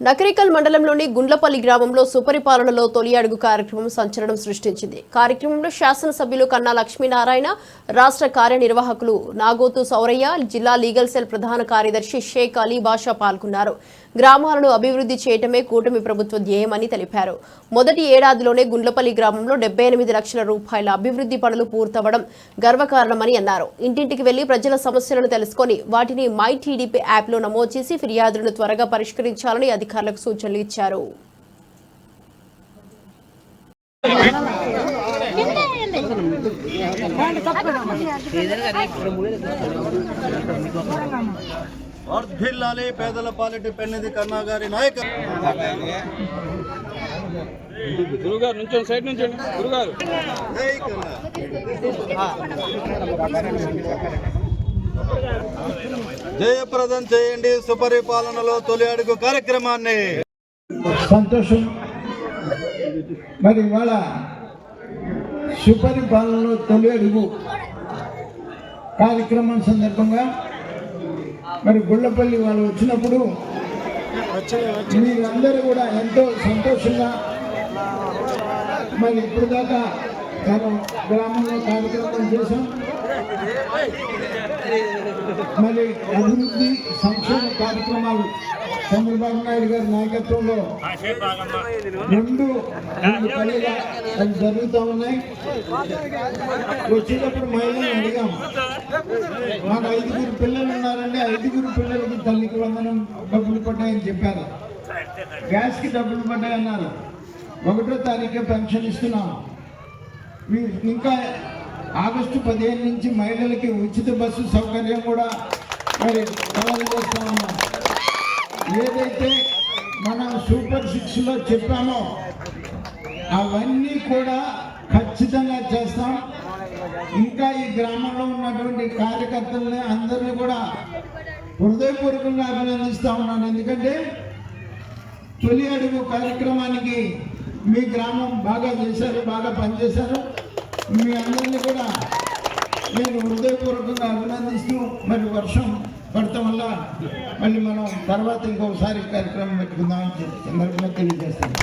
నకరికల్ మండలంలోని గుండ్లపల్లి గ్రామంలో సుపరిపాలనలో తొలి అడుగు కార్యక్రమం సంచలనం సృష్టించింది. కార్యక్రమంలో శాసనసభ్యులు కన్నా లక్ష్మీనారాయణ రాష్ట్ర కార్యనిర్వాహకులు నాగోతు సౌరయ్య జిల్లా లీగల్ సెల్ ప్రధాన కార్యదర్శి షేక్ అలీ బాషా పాల్గొన్నారు. గ్రామాలను అభివృద్ధి చేయటమే కూటమి ప్రభుత్వ ధ్యేయమని తెలిపారు. మొదటి ఏడాదిలోనే గుండ్లపల్లి గ్రామంలో డెబ్బై ఎనిమిది లక్షల రూపాయల అభివృద్ధి పనులు పూర్తవడం గర్వకారణమని అన్నారు. ఇంటింటికి వెళ్ళి ప్రజల సమస్యలను తెలుసుకొని వాటిని మై టీడీపీ యాప్లో నమోదు చేసి ఫిర్యాదులను త్వరగా పరిష్కరించాలని అధికారులకు సూచనలు ఇచ్చారు వర్ధిల్లాలి పేదల పాలిటి పెన్నిది కన్నా గారి నాయకత్వం గురుగారు నుంచి సైడ్ నుంచి గురుగారు. జయప్రదం చేయండి సుపరిపాలనలో తొలి అడుగు కార్యక్రమాన్ని. సంతోషం. మరి ఇవాళ సుపరిపాలనలో తొలి అడుగు కార్యక్రమం సందర్భంగా మరి గుళ్ళపల్లి వాళ్ళు వచ్చినప్పుడు మీరందరూ కూడా ఎంతో సంతోషంగా మరి ఇప్పుడు దాకా మనం గ్రామంలో కార్యక్రమం చేశాం. మరి అభివృద్ధి సంక్షేమ కార్యక్రమాలు చంద్రబాబు నాయుడు గారి నాయకత్వంలో రెండు రెండు అవి జరుగుతూ ఉన్నాయి. వచ్చేటప్పుడు మహిళలు అడిగాం. మాకు ఐదుగురు పిల్లలు ఉన్నారండి. ఐదుగురు పిల్లలకి తల్లికి వందనం డబ్బులు పడ్డాయని చెప్పారు. గ్యాస్కి డబ్బులు పడ్డాయన్నారు. ఒకటో తారీఖు పెన్షన్ ఇస్తున్నాం. ఇంకా ఆగస్టు పదిహేను నుంచి మహిళలకి ఉచిత బస్సు సౌకర్యం కూడా మరి చేస్తా ఉన్నాం ఏదైతే మనం సూపర్ సిక్స్లో చెప్పామో అవన్నీ కూడా ఖచ్చితంగా చేస్తాం. ఇంకా ఈ గ్రామంలో ఉన్నటువంటి కార్యకర్తలని అందరినీ కూడా హృదయపూర్వకంగా అభినందిస్తూ ఉన్నాను. ఎందుకంటే తొలి అడుగు కార్యక్రమానికి మీ గ్రామం బాగా చేశారు బాగా పనిచేశారు. మీ అందరినీ కూడా నేను హృదయపూర్వకంగా అభినందిస్తూ మరి వర్షం పడటం వల్ల మళ్ళీ మనం తర్వాత ఇంకొకసారి కార్యక్రమం పెట్టుకుందామని చెప్పి సందర్భంగా తెలియజేస్తాను